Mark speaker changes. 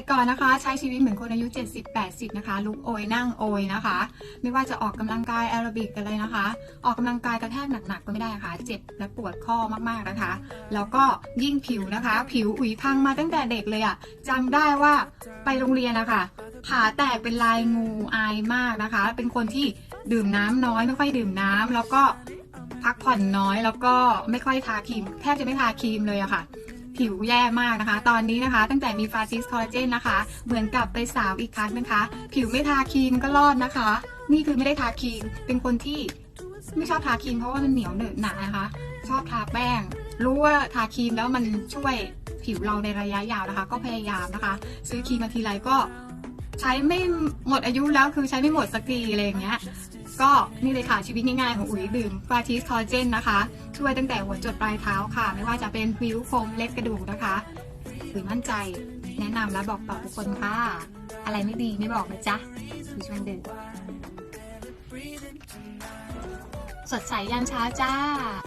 Speaker 1: แต่ก่อนนะคะใช้ชีวิตเหมือนคนอายุ 70-80 นะคะ ลุกโอยนั่งโอยนะคะ ไม่ว่าจะออกกำลังกายแอโรบิกอะไรนะคะ ออกกำลังกายกระแทกหนักๆก็ไม่ได้ค่ะ เจ็บและปวดข้อมากๆนะคะ แล้วก็ยิ่งผิวนะคะ ผิวอุ๋ยพังมาตั้งแต่เด็กเลยอะจำได้ว่าไปโรงเรียนนะคะขาแตกเป็นลายงูอายมากนะคะ เป็นคนที่ดื่มน้ำน้อยไม่ค่อยดื่มน้ำแล้วก็พักผ่อนน้อยแล้วก็ไม่ค่อยทาครีมแทบจะไม่ทาครีมเลยอะค่ะ ผิวแย่มากนะคะ ตอนนี้นะคะ ตั้งแต่มีฟาซิสคอลลาเจนนะคะ เหมือนกับไปสาวอีกครั้งนะคะ ผิวไม่ทาครีมก็รอดนะคะ นี่คือไม่ได้ทาครีม เป็นคนที่ไม่ชอบทาครีมเพราะว่ามันเหนียวเหนอะหนะนะคะ ชอบทาแป้ง รู้ว่าทาครีมแล้วมันช่วยผิวเราในระยะยาวนะคะ ก็พยายามนะคะ ซื้อครีมมาทีไรก็ใช้ไม่หมดอายุแล้วคือใช้ไม่หมดสักทีอะไรอย่างเงี้ย ก็นี่เลยค่ะชีวิตง่ายๆของอุ๋ยดื่มฟาทิสคอลลาเจนนะคะ ช่วยตั้งแต่หัวจดปลายเท้าค่ะ ไม่ว่าจะเป็นผิวคมเล็บกระดูกนะคะคือมั่นใจแนะนำและบอกต่อทุกคนค่ะ อะไรไม่ดีไม่บอกนะจ๊ะอุ๋ยชวนดื่มสดใสยามเช้าจ้า